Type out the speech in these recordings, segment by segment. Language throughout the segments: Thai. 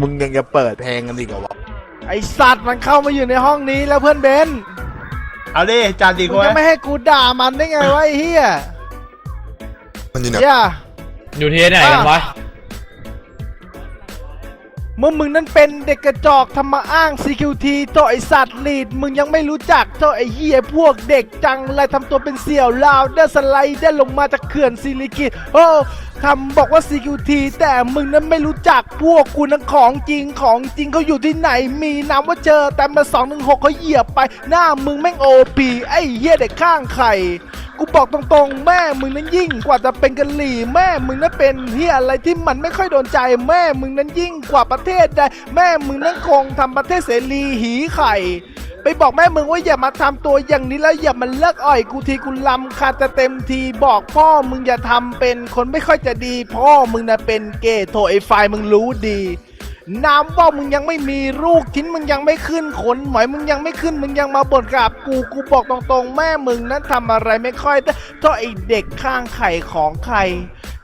มึงยังจะเปิดเพลงกันอีกเหรอวะไอสัตว์มันเข้ามาอยู่ในห้องนี้แล้วเพื่อนเบนเอาดิจานดีมึกูงไหมจะไม่ให้กูด่ามันได้ไงวะไอ้เฮียมันอยู่ไหนเฮียอยู่ที่ไหนกันวะ เมื่อมึงนั้นเป็นเด็กกระจอกทำมาอ้าง CQT โตไอสัตว์ลีด มึงยังไม่รู้จักโตไอเฮียพวกเด็กจังไรทำตัวเป็นเสี่ยวลาวเดอสไลด์ได้ลงมาจากเขื่อนซิลิกิตโอ้ทำบอกว่า CQT แต่มึงนั้นไม่รู้จักพวกกูนั้นของจริงของจริงเขาอยู่ที่ไหน มีน้ำว่าเจอแต่มา2 1 6เขาเหยียบไป หน้ามึงแม่งโอปีไอเฮียเด็กข้างไข่ กูบอกตรงๆ แม่มึงนั้นยิ่งกว่าจะเป็นกะหรี่แม่มึงนั้นเป็นเฮียอะไรที่มันไม่ค่อยโดนใจ แม่มึงนั้นยิ่งกว่าประเทศใดแม่มึงนั้นคงทำประเทศเสรีหีไข่ไปบอกแม่มึงว่าอย่ามาทำตัวอย่างนี้แล้วอย่ามาเลิกอ่อยกูทีกูลำคาจะเต็มทีบอกพ่อมึงอย่าทำเป็นคนไม่ค่อยจะดี พ่อมึงน่ะเป็นเกย์โถไอ้ไฟล์มึงรู้ดี น้ำว่ามึงยังไม่มีลูกชิ้นมึงยังไม่ขึ้นขนหมอยมึงยังไม่ขึ้นมึงยังมาบ่นกับกูกูบอกตรงๆ แม่มึงนั้นทำอะไรไม่ค่อยได้เท่าไอเด็กข้างไข่ของใคร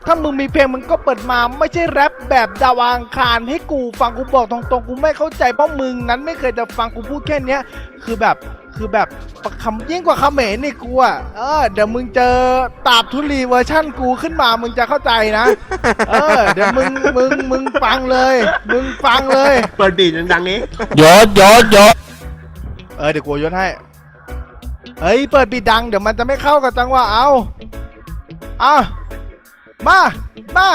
ถ้ามึงมีเพลงมึงก็เปิดมาไม่ใช่แรปแบบดาวางคารให้กูฟังกูบอกตรงๆ กูไม่เข้าใจเพราะมึงนั้นไม่เคยจะฟังกูพูดแค่เนี้ยคือแบบ คือแบบคำยิ่งกว่าคำเหมนนี่กูอะเออเดี๋ยวมึงเจอตาบทุลีเวอร์ชั่นกูขึ้นมามึงจะเข้าใจนะ เออ เดี๋ยวมึงมึงมึงฟังเลย มึงฟังเลย เปิดบีดดังๆนี้ยศยศยศเออเดี๋ยวกูยศให้เฮ้ยเปิดบีดดังเดี๋ยวมันจะไม่เข้ากับจังหวะเอาอะมามา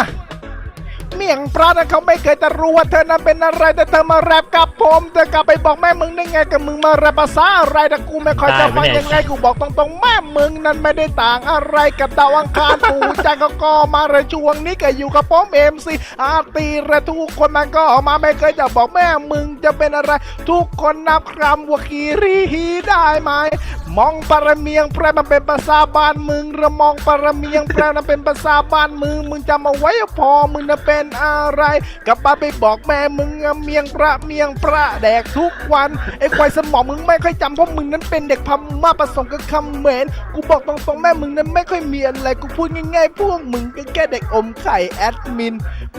เมี่ยงปลานะเขาไม่เคยจะรู้ว่าเธอนั้นเป็นอะไรแต่เธอมาแรปกับผมเธอกลับไปบอกแม่มึงได้ไงกับมึงมาแรปภาษาอะไรแต่กูไม่ค่อยจะฟังยังไงกูบอกตรงๆแม่มึงนั้นไม่ได้ต่างอะไรกับดาวอังคารปู่ใจก็ก็มาเลยช่วงนี้ก็อยู่กับผมเอ็มซีอาร์ตีและทุกคนมันก็ออกมาไม่เคยจะบอกแม่มึงจะเป็นอะไร ทุกคนนับคำว่าคีรีฮีได้ไหมมองปรเมียงแปลมันเป็นภาษาบ้านมึงระมองปรเมียงแปลมันเป็นภาษาบ้านมึงมึงจำเอาไว้พอมึงน่ะเป็นอะไรกลับบ้านไปบอกแม่มึงอะเมียงประเมียงประแดกทุกวันไอ้ควายสมองมึงไม่ค่อยจำเพราะมึงนั้นเป็นเด็กพม่าผสมกับคำเหมนกูบอกตรงๆแม่มึงนั้นไม่ค่อยมีอะไรกูพูดง่ายๆพวกมึงก็แค่เด็กอมไข่แอดมิน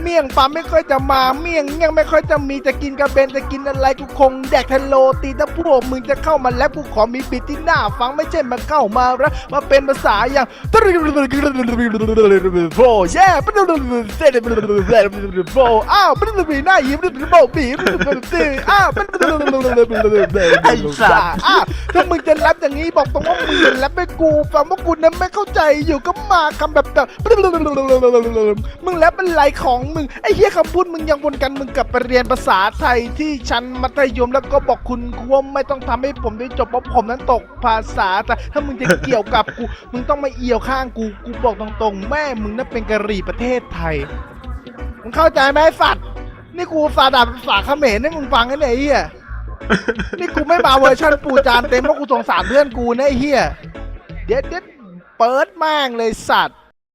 เมี่ยงปลาไม่ค่อยจะมาเมี่ยงยังไม่ค่อยจะมีจะกินกระเบนจะกินอะไรกูคงแดกทะโลตีถ้าพวกมึงจะเข้ามาแล้วกูขอมีบิดที่หน้าฟังไม่ใช่มาเข้ามาแล้วมาเป็นภาษาอย่างโฟแย่โฟอ้าวบีหน้ายิ้มโบบีอ้าวไอ้สัสอ้าวถ้ามึงจะแรปอย่างนี้บอกตรงว่ามึงจะแรปให้กูฟังว่ากูนั้นไม่เข้าใจอยู่ก็มาคำแบบแบบมึงแล้วเป็นไรของมึง ไอ้เหี้ยคำพูดมึงยังวนกันมึงกลับไปเรียนภาษาไทยที่ชั้นมัธยมแล้วก็บอกคุณครูว่าไม่ต้องทำให้ผมได้จบเพราะผมนั้นตกภาษาแต่ถ้ามึงจะเกี่ยวกับกู มึงต้องมาเอี่ยวข้างกูกูบอกตรงๆ แม่มึงนั่นเป็นกะหรี่ประเทศไทยมึงเข้าใจไหมสัตว์นี่กูฟาดาภาษาเขมรให้มึงฟังกันไอ้เหี้ยนี่กูไม่มาเวอร์ชันปูจานเต็มเพราะกูสงสารเพื่อนกูนะไอ้เหี้ยเดี๋ยวเดี๋ยวเปิดม่งเลยสัตว์